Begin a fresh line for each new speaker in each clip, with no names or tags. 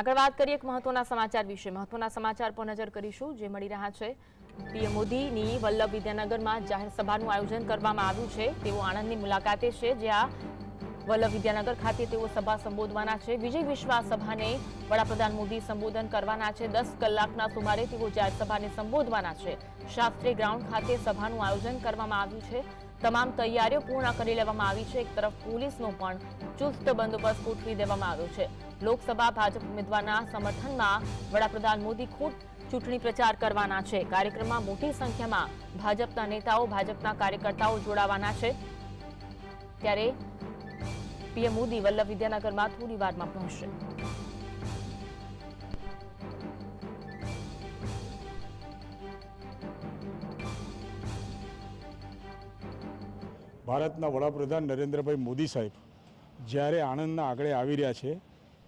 આગળ વાત કરીએ એક મહત્વના સમાચાર વિશે. મહત્વના સમાચાર પર નજર કરીશું જે મળી રહ્યા છે. પીએમ મોદીની વલ્લભ વિદ્યાનગરમાં જાહેર સભાનું આયોજન કરવામાં આવ્યું છે. તેઓ આણંદની મુલાકાતે છે. જ્યાં વલ્લભ વિદ્યાનગર ખાતે તેઓ સભા સંબોધવાના છે. વિજય વિશ્વાસ સભાને વડાપ્રધાન મોદી સંબોધન કરવાના છે. દસ કલાકના સુમારે તેઓ જાહેર સભાને સંબોધવાના છે. શાસ્ત્રી ગ્રાઉન્ડ ખાતે સભાનું આયોજન કરવામાં આવ્યું છે. તમામ તૈયારીઓ પૂર્ણ કરી લેવામાં આવી છે. એક તરફ પોલીસનો પણ ચુસ્ત બંદોબસ્ત ગોઠવી દેવામાં આવ્યો છે. લોકસભા ભાજપ ઉમેદવારના સમર્થનમાં વડાપ્રધાન મોદી ખુદ ચૂંટણી પ્રચાર કરવાના છે. કાર્યક્રમમાં મોટી સંખ્યામાં ભાજપના નેતાઓ, ભાજપના કાર્યકર્તાઓ જોડાવાના છે. ત્યારે પીએમ મોદી વલ્લભ વિદ્યાનગરમાં થોડી વારમાં પહોંચશે.
ભારતના વડાપ્રધાન નરેન્દ્રભાઈ મોદી સાહેબ જ્યારે આણંદના આગળ આવી રહ્યા છે,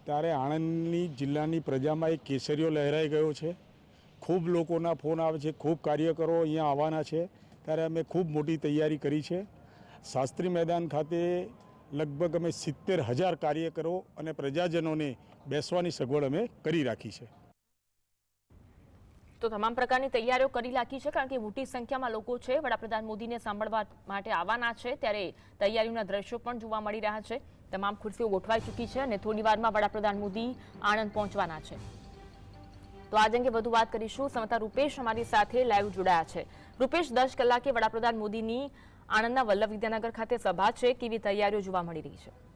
ત્યારે આણંદની જિલ્લાની પ્રજામાં એક કેસરીઓ લહેરાઈ ગયો છે. ખૂબ લોકોના ફોન આવે છે, ખૂબ કાર્યકરો અહીંયા આવવાના છે. ત્યારે અમે ખૂબ મોટી તૈયારી કરી છે. શાસ્ત્રી મેદાન ખાતે લગભગ અમે સિત્તેર હજાર કાર્યકરો અને પ્રજાજનોને બેસવાની સગવડ અમે કરી રાખી છે.
તો તમામ પ્રકારની તૈયારીઓ કરી રાખી છે, કારણ કે મોટી સંખ્યામાં લોકો છે. વડાપ્રધાન મોદીને સાંભળવા માટે આવવાના છે, ત્યારે તૈયારીઓના દ્રશ્યો પણ જોવા મળી રહ્યા છે. તમામ ખુરશીઓ ગોઠવાઈ ચૂકી છે અને થોડી વારમાં વડાપ્રધાન મોદી આણંદ પહોંચવાના છે. તો આજ અંગે વધુ વાત કરીશું. સમતા રૂપેશ અમારી સાથે લાઈવ જોડાયા છે. રૂપેશ, દસ કલાકે વડાપ્રધાન મોદીની આણંદના વલ્લભ વિદ્યાનગર ખાતે સભા છે. કેવી તૈયારીઓ જોવા મળી રહી છે?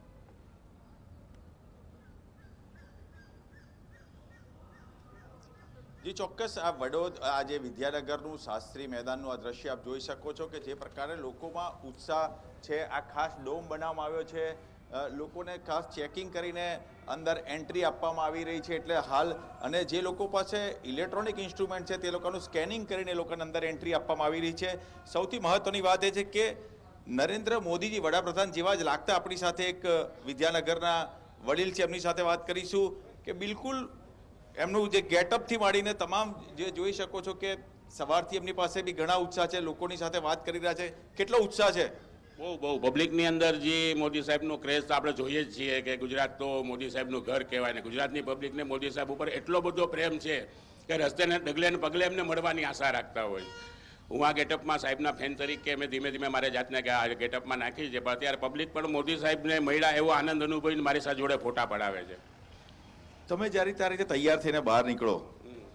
જી, ચોક્કસ આ વડોદ, આ જે વિદ્યાનગરનું શાસ્ત્રી મેદાનનું આ દ્રશ્ય આપ જોઈ શકો છો કે જે પ્રકારે લોકોમાં ઉત્સાહ છે, આ ખાસ ડોમ બનાવવામાં આવ્યો છે. લોકોને ખાસ ચેકિંગ કરીને અંદર એન્ટ્રી આપવામાં આવી રહી છે એટલે હાલ અને જે લોકો પાસે ઇલેક્ટ્રોનિક ઇન્સ્ટ્રુમેન્ટ છે તે લોકોનું સ્કેનિંગ કરીને લોકોને અંદર એન્ટ્રી આપવામાં આવી રહી છે. સૌથી મહત્વની વાત એ છે કે નરેન્દ્ર મોદીજી વડાપ્રધાન જેવા જ લાગતા આપણી સાથે એક વિદ્યાનગરના વડીલ છે, એમની સાથે વાત કરીશું કે બિલકુલ એમનું જે ગેટઅપથી માંડીને તમામ જે જોઈ શકો છો કે સવારથી એમની પાસે બી ઘણા ઉત્સાહ છે, લોકોની સાથે વાત કરી રહ્યા છે. કેટલો ઉત્સાહ છે?
બહુ બહુ. પબ્લિકની અંદર જે મોદી સાહેબનો ક્રેઝ તો આપણે જોઈએ જ છીએ કે ગુજરાત તો મોદી સાહેબનું ઘર કહેવાય ને ગુજરાતની પબ્લિકને મોદી સાહેબ ઉપર એટલો બધો પ્રેમ છે કે રસ્તેને ડગલે ને પગલે એમને મળવાની આશા રાખતા હોય. હું આ ગેટઅપમાં સાહેબના ફેન તરીકે મેં ધીમે ધીમે મારે જાતને કે આ ગેટઅપમાં નાખી છે, પણ અત્યારે પબ્લિક પણ મોદી સાહેબને મળ્યા એવો આનંદ અનુભવીને મારી સાથે જોડે ફોટા પડાવે છે.
તમે જ્યારે ત્યારે રીતે તૈયાર થઈને બહાર નીકળો,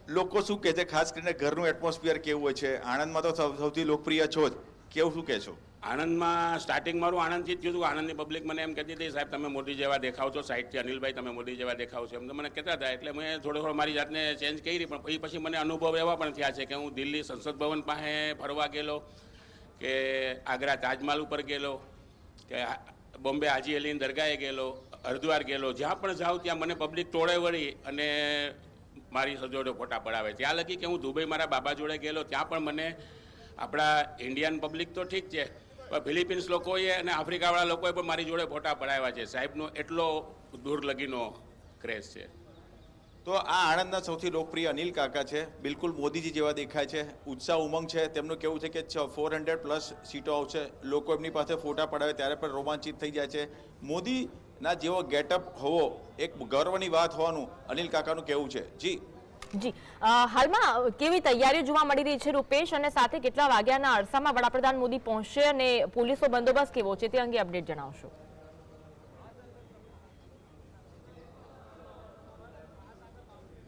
લોકો શું કહે છે? ખાસ કરીને ઘરનું એટમોસ્ફિયર કેવું હોય છે? આણંદમાં તો સૌથી લોકપ્રિય છો જ. કેવું શું કહેશો
આણંદમાં સ્ટાર્ટિંગ મારું આણંદથી જ થયું હતું. આણંદની પબ્લિક મને એમ કહેતી હતી, સાહેબ, તમે મોદી જેવા દેખાવ છો. સાઈડથી અનિલભાઈ, તમે મોદી જેવા દેખાવ છો. એમ તો મને કહેતા હતા. એટલે મેં થોડો થોડો મારી જાતને ચેન્જ કરી, પણ પછી પછી મને અનુભવ એવા પણ થયા છે કે હું દિલ્હી સંસદ ભવન પાસે ફરવા ગયેલો, કે આગ્રા તાજમહાલ ઉપર ગયેલો, કે બોમ્બે હાજી અલીની દરગાહે ગયેલો, હરિદ્વાર ગયેલો, જ્યાં પણ જાઉં ત્યાં મને પબ્લિક ટોળે વળી અને મારી સજોડે ફોટા પડાવે ત્યાં લગી કે હું દુબઈ મારા બાબા જોડે ગયેલો, ત્યાં પણ મને આપણા ઇન્ડિયન પબ્લિક તો ઠીક છે, પણ ફિલિપિન્સ લોકોએ અને આફ્રિકાવાળા લોકોએ પણ મારી જોડે ફોટા પડાવ્યા છે. સાહેબનો એટલો દૂર લગીનો ક્રેઝ છે.
તો આ આણંદના સૌથી લોકપ્રિય અનિલ કાકા છે. બિલકુલ મોદીજી જેવા દેખાય છે. ઉત્સાહ ઉમંગ છે. તેમનું કેવું છે કે ફોર હંડ્રેડ પ્લસ સીટો આવશે. લોકો એમની પાસે ફોટા પડાવે ત્યારે પણ રોમાંચિત થઈ જાય છે. મોદીના જેવો ગેટઅપ હોવો એક ગર્વની વાત હોવાનું અનિલ કાકાનું કેવું છે. જી.
જી. હાલમાં કેવી તૈયારીઓ જોવા મળી રહી છે રૂપેશ અને સાથે કેટલા વાગ્યાના અરસામાં વડાપ્રધાન મોદી પહોંચશે અને પોલીસનો બંદોબસ્ત કેવો છે તે અંગે અપડેટ જણાવશો.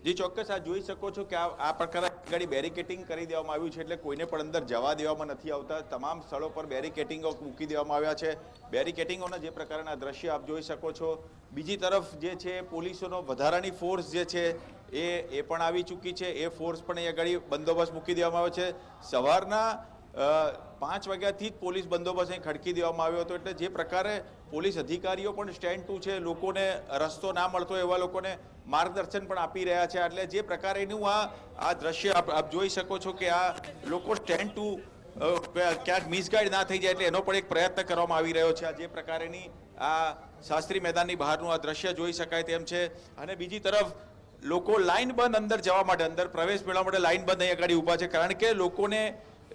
જી ચોક્કસ આ જોઈ શકો છો કે આ પ્રકારે ગાડી બેરિકેટિંગ કરી દેવામાં આવ્યું છે એટલે કોઈને પણ અંદર જવા દેવામાં નથી આવતા. તમામ સ્થળો પર બેરિકેટિંગો મૂકી દેવામાં આવ્યા છે. બેરિકેટિંગોના જે પ્રકારના દ્રશ્ય આપ જોઈ શકો છો. બીજી તરફ જે છે, પોલીસોનો વધારાની ફોર્સ જે છે, એ એ પણ આવી ચૂકી છે. એ ફોર્સ પણ અહીંયા ગાડી બંદોબસ્ત મૂકી દેવામાં આવ્યો છે. સવારના પાંચ વાગ્યાથી જ પોલીસ બંદોબસ્ત અહીં ખડકી દેવામાં આવ્યો હતો. એટલે જે પ્રકારે પોલીસ અધિકારીઓ પણ સ્ટેન્ડ ટુ છે, લોકોને રસ્તો ના મળતો એવા લોકોને માર્ગદર્શન પણ આપી રહ્યા છે. એટલે જે પ્રકારેનું આ આ દ્રશ્ય આપ જોઈ શકો છો કે આ લોકો સ્ટેન્ડ ટુ ક્યાંક મિસગાઈડ ના થઈ જાય એટલે એનો પણ એક પ્રયત્ન કરવામાં આવી રહ્યો છે. જે પ્રકારેની આ શાસ્ત્રી મેદાનની બહારનું આ દ્રશ્ય જોઈ શકાય તેમ છે. અને બીજી તરફ, લોકો લાઈન બંધ અંદર જવા માટે, અંદર પ્રવેશ મેળવવા માટે લાઈન બંધ અહીં આગળ ઊભા છે. કારણ કે લોકોને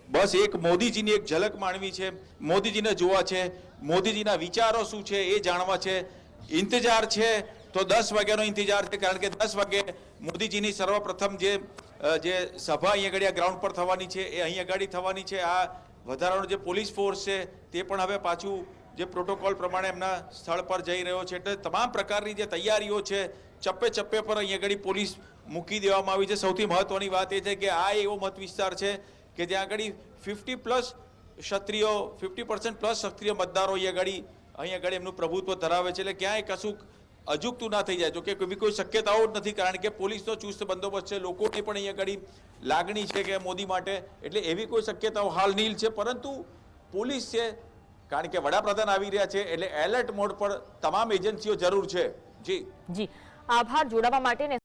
બસ એક મોદીજીની એક ઝલક માણવી છે, મોદીજીને જોવા છે, મોદીજીના વિચારો શું છે એ જાણવા છે, ઇંતજાર છે તો દસ વાગ્યાનો ઇંતજાર છે, કારણ કે દસ વાગે મોદીજીની સર્વપ્રથમ જે જે સભા અહીંયા આગળ ગ્રાઉન્ડ પર થવાની છે, એ અહીં આગળ થવાની છે, આ વધારાનો જે પોલીસ ફોર્સ છે તે પણ હવે પાછું જે પ્રોટોકોલ પ્રમાણે એમના સ્થળ પર જઈ રહ્યો છે. એટલે તમામ પ્રકારની જે તૈયારીઓ છે, ચપ્પે ચપ્પે પર અહીં આગળ પોલીસ મૂકી દેવામાં આવી છે. સૌથી મહત્વની વાત એ છે કે આ એવો મત વિસ્તાર છે કે જ્યાં આગળ ફિફ્ટી પ્લસ ક્ષત્રિયો ફિફ્ટી પર્સન્ટ પ્લસ ક્ષત્રિય મતદારો અહીં આગળ અહીં આગળ એમનું પ્રભુત્વ ધરાવે છે. એટલે ક્યાંય કશું અજુગતું ના થઈ જાય. જોકે એવી કોઈ શક્યતાઓ જ નથી, કારણ કે પોલીસનો ચુસ્ત બંદોબસ્ત છે. લોકોની પણ અહીંયા આગળ લાગણી છે કે મોદી માટે. એટલે એવી કોઈ શક્યતાઓ હાલ નીલ છે. પરંતુ પોલીસ છે, કારણ કે વડાપ્રધાન આવી રહ્યા છે, એટલે એલર્ટ મોડ પર તમામ એજન્સીઓ જરૂર છે. જી.
જી. આભાર. જોડાવા માટે